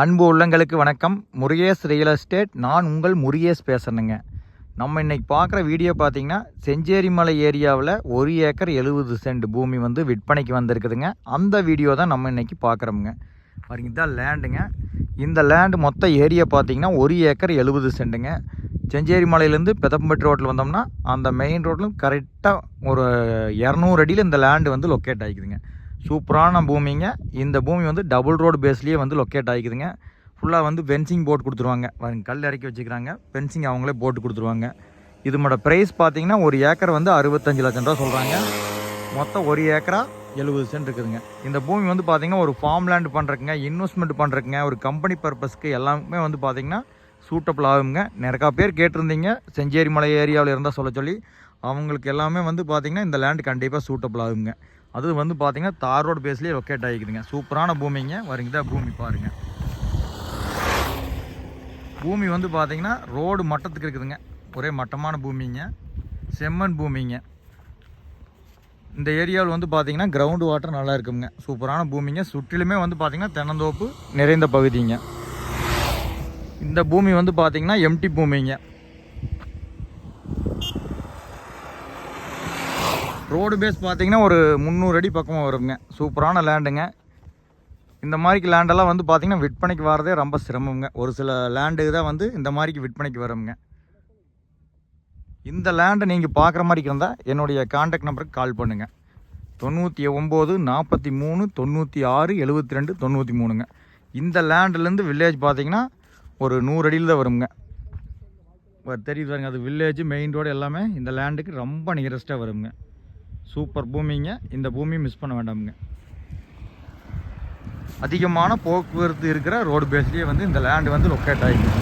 அன்பு உள்ளங்களுக்கு வணக்கம். முருகேஷ் ரியல் எஸ்டேட் நான் உங்கள் முருகேஷ் பேசுகிறேங்க நம்ம இன்னைக்கு பார்க்குற வீடியோ பார்த்தீங்கன்னா செஞ்சேரிமலை ஏரியாவில் ஒரு ஏக்கர் எழுபது சென்ட் பூமி வந்து விற்பனைக்கு வந்திருக்குதுங்க. அந்த வீடியோ தான் நம்ம இன்றைக்கி பார்க்குறோமுங்க. பாருங்க இதுதான் லேண்டுங்க இந்த லேண்டு மொத்த ஏரியா பார்த்தீங்கன்னா ஒரு ஏக்கர் எழுபது சென்ட்டுங்க. செஞ்சேரி மலையிலேருந்து பெதம்பட்டு ரோட்டில் வந்தோம்னா அந்த மெயின் ரோட்டில் கரெக்டாக ஒரு இரநூறு அடியில் இந்த லேண்டு வந்து லொக்கேட் ஆகிக்குதுங்க சூப்பரான பூமிங்க. இந்த பூமி வந்து டபுள் ரோடு பேஸ்லேயே வந்து லொக்கேட் ஆகிக்குதுங்க. ஃபுல்லாக வந்து ஃபென்சிங் போட்டு கொடுத்துருவாங்க. பாருங்க கல் இறக்கி வச்சுக்கிறாங்க. ஃபென்சிங் அவங்களே போட்டு கொடுத்துருவாங்க. இதோட ப்ரைஸ் பார்த்தீங்கன்னா ஒரு ஏக்கர் வந்து அறுபத்தஞ்சு லட்சம் ரூபா சொல்கிறாங்க மொத்தம் ஒரு ஏக்கரா எழுபது சென்ட் இருக்குதுங்க. இந்த பூமி வந்து பார்த்தீங்கன்னா ஒரு ஃபார்ம் லேண்ட் பண்ணுறக்குங்க இன்வெஸ்ட்மெண்ட் பண்ணுறக்குங்க ஒரு கம்பெனி பர்பஸ்க்கு எல்லாமே வந்து பார்த்திங்கன்னா சூட்டபிள் ஆகுங்க. நிறையா பேர் கேட்டிருந்தீங்க. செஞ்சேரி மலை ஏரியாவில் இருந்தால் சொல்ல சொல்லி. அவங்களுக்கு எல்லாமே வந்து பார்த்திங்கன்னா இந்த லேண்ட் கண்டிப்பாக சூட்டபிள் ஆகுங்க. அது வந்து பார்த்தீங்கன்னா தார் ரோடு பேஸ்லேயே லொக்கேட் ஆகிக்குதுங்க. சூப்பரான பூமிங்க. வருங்க தான் பூமி பாருங்கள் பூமி வந்து பார்த்திங்கன்னா ரோடு மட்டத்துக்கு இருக்குதுங்க. ஒரே மட்டமான பூமிங்க. செம்மண் பூமிங்க. இந்த ஏரியாவில் வந்து பார்த்திங்கன்னா கிரவுண்டு வாட்டர் நல்லா இருக்குங்க. சூப்பரான பூமிங்க. சுற்றிலுமே வந்து பார்த்தீங்கன்னா தென்னந்தோப்பு நிறைந்த பகுதிங்க. இந்த பூமி வந்து பார்த்திங்கன்னா எம்டி பூமிங்க. ரோடு பேஸ் பார்த்தீங்கன்னா ஒரு முந்நூறு அடி பக்கமாக வருங்க. சூப்பரான லேண்டுங்க இந்த மாதிரிக்கு லேண்டெல்லாம் வந்து பார்த்தீங்கன்னா விற்பனைக்கு வரதே ரொம்ப சிரமங்க ஒரு சில லேண்டு தான் வந்து இந்த மாதிரிக்கு விற்பனைக்கு வருங்க இந்த லேண்டை நீங்கள் பார்க்குற மாதிரி இருந்தால் என்னுடைய காண்டாக்ட் நம்பருக்கு கால் பண்ணுங்கள் தொண்ணூற்றி ஒம்பது நாற்பத்தி மூணு தொண்ணூற்றி ஆறு எழுபத்தி ரெண்டு தொண்ணூற்றி மூணுங்க. இந்த லேண்ட்லேருந்து வில்லேஜ் பார்த்தீங்கன்னா ஒரு நூறு அடியில் தான் வருங்க தெரியுது பாருங்க அது வில்லேஜ் மெயின் ரோடு எல்லாமே இந்த லேண்டுக்கு ரொம்ப நியரஸ்ட்டாக வருங்க சூப்பர் பூமிங்க. இந்த பூமி மிஸ் பண்ண வேண்டாமுங்க. அதிகமான போக்குவரத்து இருக்கிற ரோடு பேஸ்லேயே வந்து இந்த லேண்டு வந்து லொக்கேட் ஆகிருக்கு